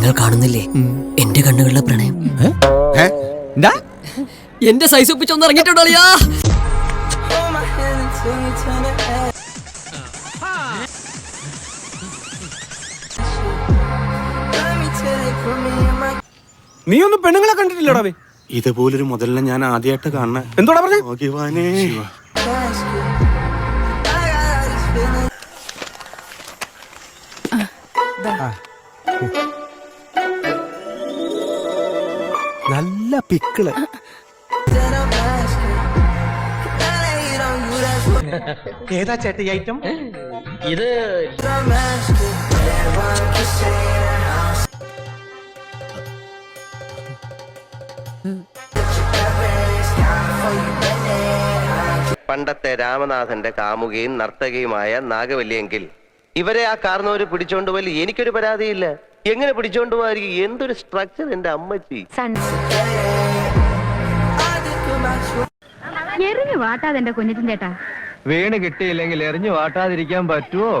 നിങ്ങൾ കാണുന്നില്ലേ? എന്റെ കണ്ണുകളിലെ പ്രണയം. എന്റെ സൈസ് ഒപ്പിച്ചൊന്ന് ഇറങ്ങിയിട്ടുണ്ടോ അളിയാ? നീ ഒന്നും പെണ്ണുങ്ങളെ കണ്ടിട്ടില്ലടാ ഇതുപോലൊരു മുതലിനെ ഞാൻ ആദ്യമായിട്ട് കാണണേ എന്തോടാ പറഞ്ഞേ? ഭഗവാനേ that's പിക്കിൾ. ഏതാ ചേട്ടി ഐറ്റം I'm പണ്ടത്തെ രാമനാഥന്റെ കാമുകയും നർത്തകിയുമായ നാഗവല്ലിയെങ്കിൽ ഇവരെ ആ കാർന്നവര് പിടിച്ചോണ്ട് പോയി എനിക്കൊരു പരാതിയില്ല. എങ്ങനെ പിടിച്ചോണ്ട് പോകാതിരിക്കും എന്തൊരു സ്ട്രക്ചർ എന്റെ അമ്മച്ചി. എറിഞ്ഞു വാട്ടാതെ എന്റെ കുഞ്ഞിറ്റിൻ ചേട്ടാ. വീണ് കിട്ടിയില്ലെങ്കിൽ എറിഞ്ഞു വാട്ടാതിരിക്കാൻ പറ്റുമോ